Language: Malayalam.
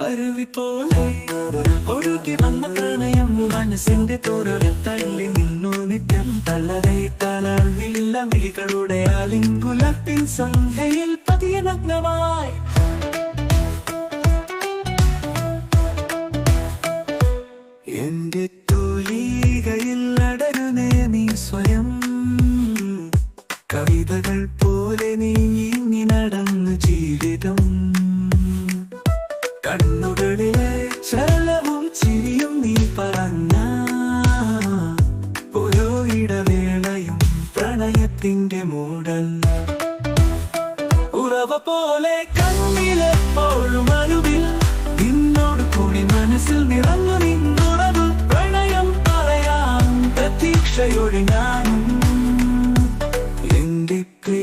അരുവി പോലെ ഒഴുകി വന്ന പ്രണയം മനസ്സിന്റെ തോരൽ തള്ളി നിന്നു നിത്യം. തളരെ തളർവില്ല മിഴികളുടെ അലിങ്കുലത്തിൻ സന്ധ്യയിൽ പതിയ നഗ്നമായി. എന്റെ പോലെ നീങ്ങി നടന്നു ജീവിതം. കണ്ണുകളിലെ ചലവും ചിരിയും നീ പറഞ്ഞ ഓരോ ഇടവേളയും പ്രണയത്തിന്റെ മൂടൽ. ഉറവ പോലെ കണ്ണിലെപ്പോഴും അരുവിൽ നിന്നോട് കൂടി മനസ്സിൽ നിറഞ്ഞു നിന്നുറവ് പ്രണയം പറയാൻ പ്രതീക്ഷയൊഴി ഞാൻ